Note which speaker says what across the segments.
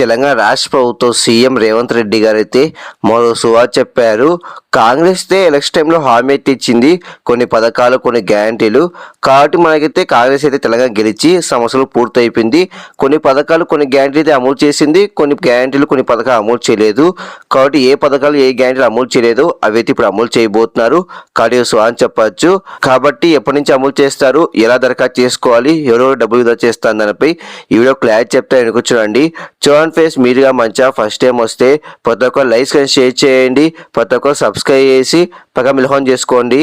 Speaker 1: తెలంగాణ రాష్ట్ర ప్రభుత్వం సీఎం రేవంత్ రెడ్డి గారు అయితే మరో సువా చెప్పారు. కాంగ్రెస్ తే ఎలక్షన్ టైంలో హామీ అయితే ఇచ్చింది. కొన్ని పథకాలు కొన్ని గ్యారంటీలు. కాబట్టి మనకైతే కాంగ్రెస్ అయితే తెలంగాణ గెలిచి సమస్యలు పూర్తయిపోయింది. కొన్ని పథకాలు కొన్ని గ్యారంటీ అయితే అమలు చేసింది. కొన్ని గ్యారంటీలు కొన్ని పథకాలు అమలు చేయలేదు. కాబట్టి ఏ పథకాలు ఏ గ్యారంటీలు అమలు చేయలేదు. అవి అయితే ఇప్పుడు అమలు చేయబోతున్నారు. కాబట్టి సువా అని చెప్పచ్చు. కాబట్టి ఎప్పటి నుంచి అమలు చేస్తారు? ఎలా దరఖాస్తు చేసుకోవాలి? ఎవరెవరు డబ్బులు విధా చేస్తారు? దానిపై ఈ వీడియో క్లారిటీ చెప్తా వెనుక చూడండి. ఆన్ ఫేస్ మీరుగా మంచిగా ఫస్ట్ టైం వస్తే ప్రతి ఒక్క లైక్స్ కానీ షేర్ చేయండి. ప్రతి ఒక్క సబ్స్క్రైబ్ చేసి పక్క మిలహోన్ చేసుకోండి.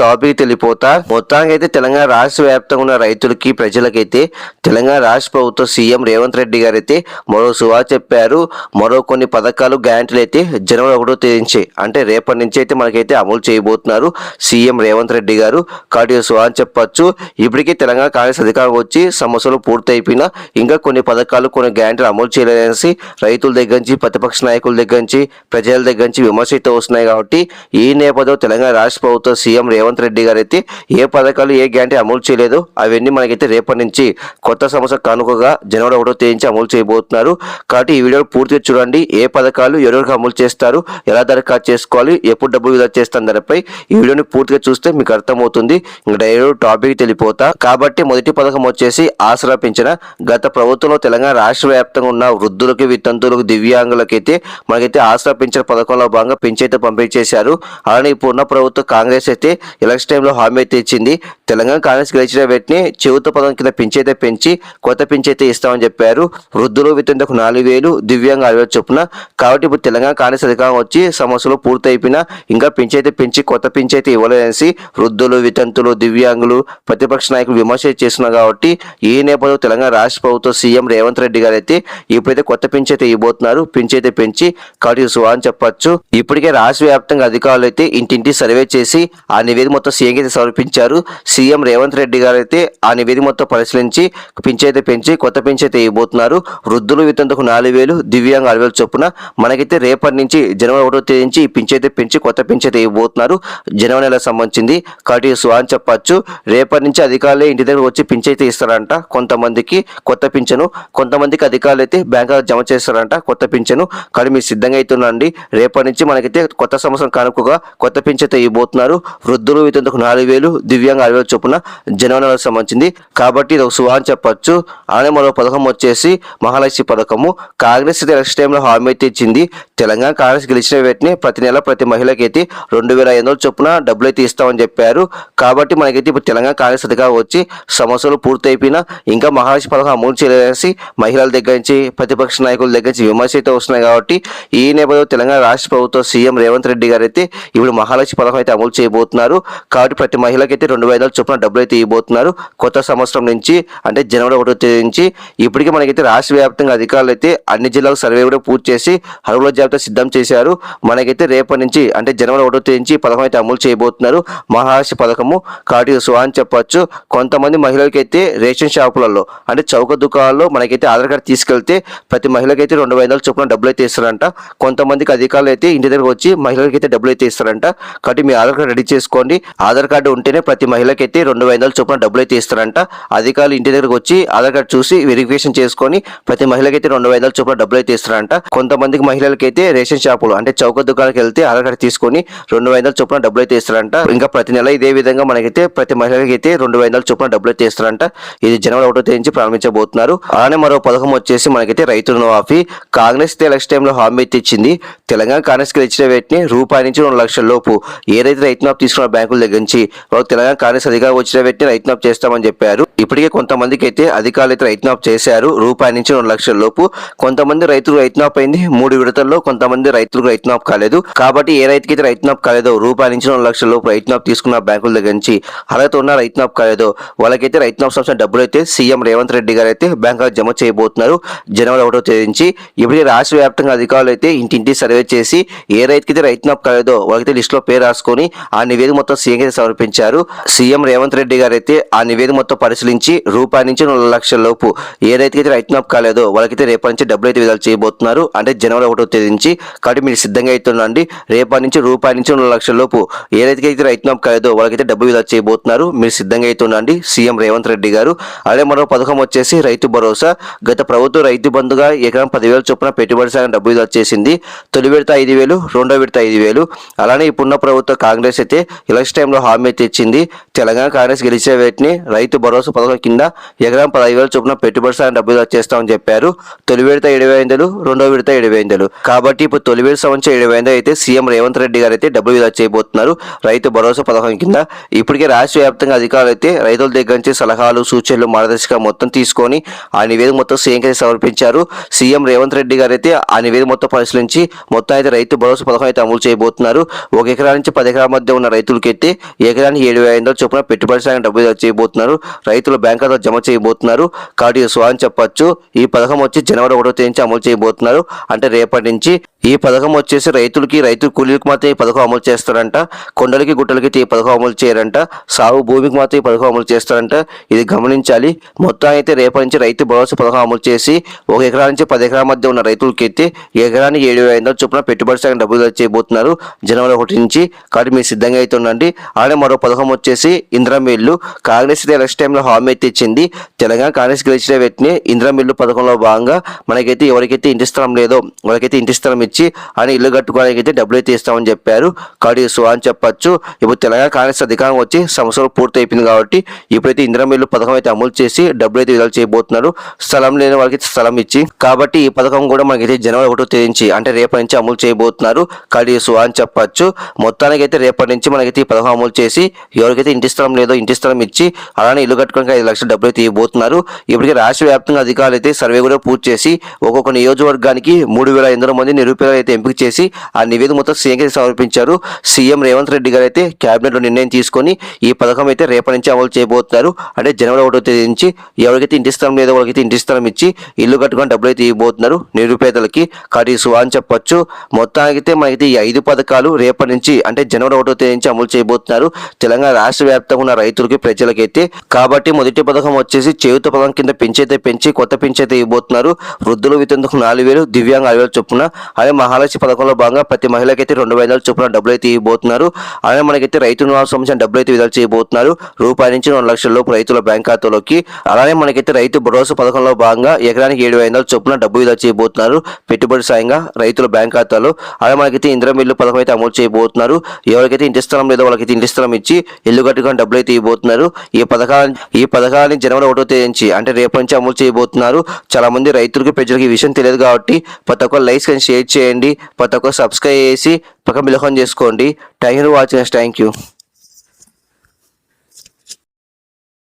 Speaker 1: టాపిక్ తెలిపోతా. మొత్తానికి అయితే తెలంగాణ రాష్ట్ర వ్యాప్తంగా ఉన్న రైతులకి ప్రజలకైతే తెలంగాణ రాష్ట్ర ప్రభుత్వ సీఎం రేవంత్ రెడ్డి గారు అయితే మరో సువా చెప్పారు. మరో కొన్ని పథకాలు గ్యారంటీలు అయితే జనవరి ఒకటో తేదీ నుంచి అంటే రేపటి నుంచి అయితే మనకైతే అమలు చేయబోతున్నారు సీఎం రేవంత్ రెడ్డి గారు. కాబట్టి సువా అని చెప్పొచ్చు. ఇప్పటికీ తెలంగాణ కాంగ్రెస్ అధికారం వచ్చి సమస్యలు పూర్తయిపోయినా ఇంకా కొన్ని పథకాలు కొన్ని గ్యారంటీలు అమలు అమలు చేయలేదనేసి రైతుల దగ్గర నుంచి ప్రతిపక్ష నాయకుల దగ్గర నుంచి ప్రజల దగ్గర నుంచి విమర్శలు వస్తున్నాయి కాబట్టి ఈ నేపథ్యంలో తెలంగాణ రాష్ట్ర ప్రభుత్వ సీఎం రేవంత్ రెడ్డి గారు అయితే ఏ పథకాలు ఏ గ్యారంటీ అమలు చేయలేదు. అవన్నీ మనకైతే రేపటి నుంచి కొత్త సంవత్సరం కానుకగా జనవరి ఒకటో తేదీ నుంచి అమలు చేయబోతున్నారు. కాబట్టి ఈ వీడియో పూర్తిగా చూడండి. ఏ పథకాలు ఎవరికి అమలు చేస్తారు ఎలా దరఖాస్తు చేసుకోవాలి ఎప్పుడు డబ్బులు విధా చేస్తాను దానిపై ఈ వీడియోని పూర్తిగా చూస్తే మీకు అర్థమవుతుంది. ఇంకా డైరెక్ట్ టాపిక్ తెలిపోతా కాబట్టి మొదటి పథకం వచ్చేసి ఆసరా పెంచిన గత ప్రభుత్వంలో తెలంగాణ రాష్ట్ర వ్యాప్తంగా ఉన్న వృద్ధులకు వితంతులకు దివ్యాంగులకైతే మనకైతే ఆసరా పెంచిన పథకంలో భాగంగా పెంచైతే పంపిణీ చేశారు. అలానే ఇప్పుడున్న ప్రభుత్వం కాంగ్రెస్ అయితే ఎలక్షన్ టైంలో హామీ అయితే ఇచ్చింది. తెలంగాణ కాంగ్రెస్ గెలిచిన వెంటనే చెవుత పదం కింద పెంచైతే పెంచి కొత్త పెంచైతే ఇస్తామని చెప్పారు. వృద్ధులు వితంతులకు నాలుగు వేలు దివ్యాంగ అరవై చొప్పున. కాబట్టి ఇప్పుడు తెలంగాణ కాంగ్రెస్ అధికారం వచ్చి సమస్యలు పూర్తయిపోయినా ఇంకా పెంచైతే పెంచి కొత్త పెంచైతే ఇవ్వలేదనేసి వృద్ధులు వితంతులు దివ్యాంగులు ప్రతిపక్ష నాయకులు విమర్శ చేస్తున్నారు కాబట్టి ఈ నేపథ్యంలో తెలంగాణ రాష్ట్ర ప్రభుత్వం సీఎం రేవంత్ రెడ్డి గారు అయితే ఇప్పుడైతే కొత్త పెంచైతే ఇవ్వబోతున్నారు. పెంచైతే పెంచి కాబట్టి అని చెప్పొచ్చు. ఇప్పటికే రాష్ట్ర వ్యాప్తంగా అధికారులు అయితే ఇంటింటి సర్వే చేసి ఆ నివేదిక మొత్తం సీఎం అయితే సమర్పించారు. సీఎం రేవంత్ రెడ్డి గారు అయితే ఆ నివేదిక మొత్తం పరిశీలించి పెంచైతే పెంచి కొత్త పెంచైతే ఇవ్వబోతున్నారు. వృద్ధులు వితంతకు నాలుగు వేలు దివ్యాంగ ఆరు వేలు చొప్పున మనకైతే రేపటి నుంచి జనవరి ఒకటో తేదీ నుంచి ఈ అయితే పెంచి కొత్త పింఛైతే ఇవ్వబోతున్నారు. జనవరి నెల సంబంధించింది కాబట్టి సువా అని చెప్పొచ్చు. రేపటి నుంచి అధికారులే ఇంటి దగ్గర వచ్చి పింఛైతే ఇస్తారంట. కొంతమందికి కొత్త పింఛను కొంతమందికి అధికారులు అయితే బ్యాంకులో జమ చేస్తారంట కొత్త పింఛను. కానీ మీరు సిద్ధంగా అవుతుందండి రేపటి నుంచి మనకైతే కొత్త సంవత్సరం కానుకగా కొత్త పింఛన్ ఇవ్వబోతున్నారు. వృద్ధులు వితంతకు నాలుగు వేలు దివ్యాంగ ఆరు వేలు చొప్పున జనవరి నెలకు సంబంధించింది. కాబట్టి ఇది ఒక సువా అని చెప్పొచ్చు. అలానే మరో పథకం వచ్చేసి మహాలక్ష్మి పథకము. కాంగ్రెస్ అయితే నెక్స్ట్ టైంలో హామీ అయితే ఇచ్చింది. తెలంగాణ కాంగ్రెస్ గెలిచిన వెంటనే ప్రతి నెల ప్రతి మహిళకి అయితే రెండు వేల ఐదు వందల చొప్పున డబ్బులు అయితే ఇస్తామని చెప్పారు. కాబట్టి మనకైతే ఇప్పుడు తెలంగాణ కాంగ్రెస్ అధికారం వచ్చి సమస్యలు పూర్తయిపోయినా ఇంకా మహాలక్ష్మి పథకం అమలు చేయలేదనేసి మహిళల దగ్గర నుంచి ప్రతిపక్ష నాయకుల దగ్గర నుంచి విమర్శ అయితే వస్తున్నాయి కాబట్టి ఈ నేపథ్యంలో తెలంగాణ రాష్ట్ర ప్రభుత్వం సీఎం రేవంత్ రెడ్డి గారు అయితే ఇప్పుడు మహాలక్ష్మి పథకం అయితే అమలు చేయబోతున్నారు. కాబట్టి ప్రతి మహిళకి అయితే రెండు వేల చొప్పున డబ్బులు అయితే ఇవ్వబోతున్నారు. కొత్త సంవత్సరం నుంచి అంటే జనవరి ఒకటో తేదీ నుంచి ఇప్పటికే మనకైతే రాష్ట్ర వ్యాప్తంగా అధికారులు అయితే అన్ని జిల్లాలకు సర్వే కూడా పూర్తి చేసి అర్హుల జాబితా సిద్ధం చేశారు. మనకైతే రేపటి నుంచి అంటే జనవరి ఒకటో తేదీ నుంచి పథకం అయితే అమలు చేయబోతున్నారు. మహారాష్ట్ర పథకము కాబట్టి సువా అని చెప్పొచ్చు. కొంతమంది మహిళలకైతే రేషన్ షాపులలో అంటే చౌక దుకాణాల్లో మనకైతే ఆధార్ కార్డు తీసుకెళ్తే ప్రతి మహిళకైతే రెండు వేల చొప్పున డబ్బులు అయితే ఇస్తారంట. కొంతమందికి అధికారులు అయితే ఇంటి దగ్గరకు వచ్చి మహిళలకి అయితే డబ్బులు అయితే ఇస్తారంట. కాబట్టి మీ ఆధార్ కార్డు రెడీ చేసుకోండి. ఆధార్ కార్డు ఉంటేనే ప్రతి మహిళకైతే రెండు వేల చొప్పున డబ్బులు అయితే ఇస్తారంట. అధికారులు ఇంటి దగ్గరకు వచ్చి ఆధార్ కార్డు చూసి వెరిఫికేషన్ చేసుకొని ప్రతి మహిళకైతే రెండు వేల చొప్పున డబ్బులు అయితే ఇస్తారంట. కొంతమందికి మహిళలకైతే రేషన్ షాపులు అంటే చౌక దుకాణకి వెళ్తే ఆధార్ కార్డు తీసుకొని రెండు వేల చొప్పున డబ్బులు అయితే ఇస్తారంట. ఇంకా ప్రతి నెల ఇదే విధంగా మనకైతే ప్రతి మహిళకి అయితే రెండు వేల చొప్పున డబ్బులు అయితే ఇస్తారంట. ఇది జనవరి ఒకటో తేదీ నుంచి ప్రారంభించబోతున్నారు. అలానే మరో పథకం వచ్చేసి మనకైతే రైతు రుణమాఫీ కాంగ్రెస్ అయితే ఎలక్షన్ టైంలో హామీ అయితే ఇచ్చింది. తెలంగాణ కాంగ్రెస్కి ఇచ్చిన వెంటనే రూపాయి నుంచి రెండు లక్షల లోపు. ఏదైతే రైతు మాఫ్ తీసుకున్న బ్యాంకుల దగ్గర నుంచి వాళ్ళు తెలంగాణ కాంగ్రెస్ అధికారం వచ్చిన వెంటనే రైతు మాఫ్ చేస్తామని చెప్పారు. ఇప్పటికే కొంతమందికి అయితే అధికారులు అయితే రైతు మాఫ్ చేశారు. రూపాయి నుంచి రెండు లక్షల లోపు. కొంతమంది రైతులు రైతు మాఫ్ అయింది. మూడు విడతల్లో కొంతమంది రైతులకు రైతు మాఫ్ కాలేదు. కాబట్టి ఏ రైతుకి అయితే రైతు మాఫ్ కాలేదో రూపాయి నుంచి రెండు లక్షల లోపు రైతు మాఫ్ తీసుకున్న బ్యాంకుల దగ్గర నుంచి అర్హత ఉన్న రైతు మాఫ్ కాలేదో వాళ్ళకైతే రైతు మాఫ్ సంబంధించిన డబ్బులు అయితే సీఎం రేవంత్ రెడ్డి గారు అయితే బ్యాంకులో జమ చేయబోతున్నారు. జనవరి ఒకటో తేదీ నుంచి ఇప్పటికే రాష్ట్ర వ్యాప్తంగా అధికారులు అయితే ఇంటింటి సర్వే చేసి ఏ రైతుకైతే రైతు నప్పు కాలేదో వాళ్ళకైతే లిస్టులో పేరు రాసుకొని ఆ నివేదిక మొత్తం సీఎం అయితే సమర్పించారు. సీఎం రేవంత్ రెడ్డి గారు అయితే ఆ నివేదిక మొత్తం పరిశీలించి రూపాయి నుంచి నాలుగు లక్షల లోపు ఏ రైతుకైతే రైతు నప్పు కాలేదో వాళ్ళకైతే రేపటి నుంచి డబ్బులు అయితే విధాలు చేయబోతున్నారు. అంటే జనవరి ఒకటో తేదీ నుంచి కాబట్టి మీరు సిద్ధంగా అవుతుండండి రేపటి నుంచి రూపాయి నుంచి నాలుగు లక్షల లోపు ఏ రైతుకైతే రైతు నప్పు కాలేదో వాళ్ళకైతే డబ్బు విడుదల చేయబోతున్నారు. మీరు సిద్ధంగా అవుతుండండి సీఎం రేవంత్ రెడ్డి గారు. అదే మరో పథకం వచ్చేసి రైతు భరోసా. గత ప్రభుత్వం రైతు బంధుగా ఎకరం పదివేల చొప్పున పెట్టుబడి సాయం డబ్బు ఇది చేసింది. తొలి విడత ఐదు వేలు రెండో విడత ఐదు వేలు. అలానే ఇప్పుడున్న ప్రభుత్వ కాంగ్రెస్ అయితే ఎలక్షన్ టైంలో హామీ అయితే ఇచ్చింది. తెలంగాణ కాంగ్రెస్ గెలిచే వేటిని రైతు భరోసా పథకం కింద ఎకరం పదహైదు వేల చొప్పున పెట్టుబడి సాయం డబ్బు వచ్చేస్తామని చేస్తామని చెప్పారు. తొలి విడత ఏడు వేలు రెండో విడత ఏడు ఐదులు కాబట్టి ఇప్పుడు తొలి విడత సంవత్సరం ఏడు ఐదు అయితే సీఎం రేవంత్ రెడ్డి గారు అయితే డబ్బులు విధా చేయబోతున్నారు రైతు భరోసా పథకం కింద. ఇప్పటికే రాష్ట్ర వ్యాప్తంగా అధికారులు అయితే రైతుల దగ్గర నుంచి సలహాలు సూచనలు మార్గదర్శకం మొత్తం తీసుకొని ఆ నివేదిక మొత్తం సీఎం అయితే సమర్పించారు. సీఎం రేవంత్ రెడ్డి గారు అయితే ఆ నివేదిక మొత్తం పరిశీలించి మొత్తం అయితే రైతు భరోసా పథకం అయితే అమలు చేయబోతున్నారు. ఒక ఎకరా నుంచి పది ఎకరాల మధ్య ఉన్న రైతులకి అయితే ఎకరానికి ఏడు వేల ఐదు వందల చొప్పున పెట్టుబడి సాయం డబ్బులు చేయబోతున్నారు. రైతుల బ్యాంక్ ఖాతా జమ చేయబోతున్నారు. కాబట్టి స్వాగతం చెప్పచ్చు చెప్పొచ్చు ఈ పథకం వచ్చి జనవరి ఒకటో తేదీ నుంచి అమలు చేయబోతున్నారు. అంటే రేపటి నుంచి ఈ పథకం వచ్చేసి రైతులకి రైతు కూలీలకు మాత్రం ఈ పథకం అమలు చేస్తారంట. కొండలకి గుట్టలకి ఈ పథకం అమలు చేయరంట. సాగు భూమికి మాత్రం ఈ పథకం అమలు చేస్తారంట. ఇది గమనించాలి. మొత్తం అయితే రేపటి నుంచి రైతు భరోసా పథకం అమలు చేసి ఒక ఎకరా నుంచి పది ఎకరాల మధ్య ఉన్న రైతులకి అయితే ఎకరానికి ఏడు వేల ఐదు చొప్పున పెట్టుబడి సాయం డబ్బులు చేయబోతున్నారు జనవరి ఒకటి నుంచి కాబట్టి మీరు సిద్ధంగా అయితే ఉండండి. అలానే మరో పథకం వచ్చేసి ఇందిరా మిల్లు కాంగ్రెస్ ఎలక్షన్ టైంలో హామీ అయితే ఇచ్చింది. తెలంగాణ కాంగ్రెస్ గెలిచిన వ్యక్తిని ఇందిరా మిల్లు పథకంలో భాగంగా మనకైతే ఎవరికైతే ఇంటి స్థలం లేదో వాళ్ళకైతే ఇంటి స్థలం ఇచ్చి ఆయన ఇల్లు కట్టుకోవడానికి అయితే డబ్బులు అయితే ఇస్తామని చెప్పారు. కాబట్టి సో అని చెప్పొచ్చు. ఇప్పుడు తెలంగాణ కాంగ్రెస్ అధికారం వచ్చి సంవత్సరం పూర్తి అయిపోయింది కాబట్టి ఇప్పుడైతే ఇందిరా మిల్లు పథకం అయితే అమలు చేసి డబ్బులు అయితే విడుదల చేయబోతున్నారు. స్థలం లేని వాళ్ళకి స్థలం ఇచ్చి కాబట్టి ఈ పథకం కూడా మనకైతే జనవరి ఒకటో తేదీ నుంచి అంటే రేపటి నుంచి అమలు చేయబోతున్నారు. కాబట్టి అని చెప్పొచ్చు. మొత్తానికి అయితే రేపటి నుంచి మనకైతే ఈ పథకం అమలు చేసి ఎవరికైతే ఇంటి స్థలం లేదో ఇంటి స్థలం ఇచ్చి అలానే ఇల్లు కట్టుకోవడానికి ఐదు లక్షల డబ్బులు అయితే ఇవ్వబోతున్నారు. ఇప్పటికే రాష్ట్ర వ్యాప్తంగా అధికారులు అయితే సర్వే కూడా పూర్తి చేసి ఒక్కొక్క నియోజకవర్గానికి మూడు వేల ఎనిమిది మంది నిరుపేదలు అయితే ఎంపిక చేసి ఆ నివేదిక మొత్తం సీఎంకి సమర్పించారు. సీఎం రేవంత్ రెడ్డి గారు అయితే కేబినెట్లో నిర్ణయం తీసుకొని ఈ పథకం అయితే రేపటి నుంచి అమలు చేయబోతున్నారు. అంటే జనవరి ఒకటో తేదీ నుంచి ఎవరికైతే ఇంటి స్థలం లేదో వాళ్ళకైతే ఇంటి స్థలం ఇచ్చి ఇల్లు కట్టుకొని డబ్బులు అయితే ఇవ్వబోతున్నారు. నిరుపేదలకి కాబట్టి అని చెప్పొచ్చు. మొత్తానికైతే మనకైతే ఈ ఐదు పథకాలు రేపటి నుంచి అంటే జనవరి ఒకటో తేదీ నుంచి అమలు చేయబోతున్నారు. తెలంగాణ రాష్ట్ర వ్యాప్తంగా ఉన్న రైతులకి ప్రజలకైతే కాబట్టి మొదటి పథకం వచ్చేసి చేయుత పథకం కింద పెంచైతే పెంచి కొత్త పెంచైతే ఇవ్వబోతున్నారు. వృద్ధులు వితంతకు నాలుగు వేలు దివ్యాంగ ఐదు వేలు చొప్పున అలాగే మహాలక్ష్మి పథకంలో భాగంగా ప్రతి మహిళకైతే రెండు వేల చొప్పున డబ్బులు అయితే ఇవ్వబోతున్నారు. అలాగే మనకైతే రైతు నివాసం సంబంధించిన డబ్బులు అయితే విడుదల చేయబోతున్నారు. రూపాయి నుంచి రెండు లక్షల లోపు రైతుల బ్యాంక్ ఖాతాలోకి అలానే మనకైతే రైతు భరోసా పథకంలో భాగంగా ఎకరానికి ఏడు వందల చొప్పున డబ్బు విధా చేయబోతున్నారు. పెట్టుబడి సాయంగా రైతుల బ్యాంక్ ఖాతాలో అలా మనకైతే ఇందిరా మిల్లు పథకం అయితే అమలు చేయబోతున్నారు. ఎవరికైతే ఇంటి స్థలం లేదో వాళ్ళకైతే ఇంటి స్థలం ఇచ్చి ఇల్లు కట్టుకొని డబ్బులు అయితే ఇవ్వబోతున్నారు. ఈ పథకాన్ని ఈ పథకాన్ని జనవరి ఒకటో తేదీ నుంచి అంటే రేపటి నుంచి అమలు చేయబోతున్నారు. చాలా మంది రైతులకి ప్రజలకి ఈ విషయం తెలియదు కాబట్టి ప్రతి ఒక్క లైక్స్ కానీ షేర్ చేయండి. ప్రతి ఒక్క సబ్స్క్రైబ్ చేసి పక్కన బిలహం చేసుకోండి. Thank you watching thank you.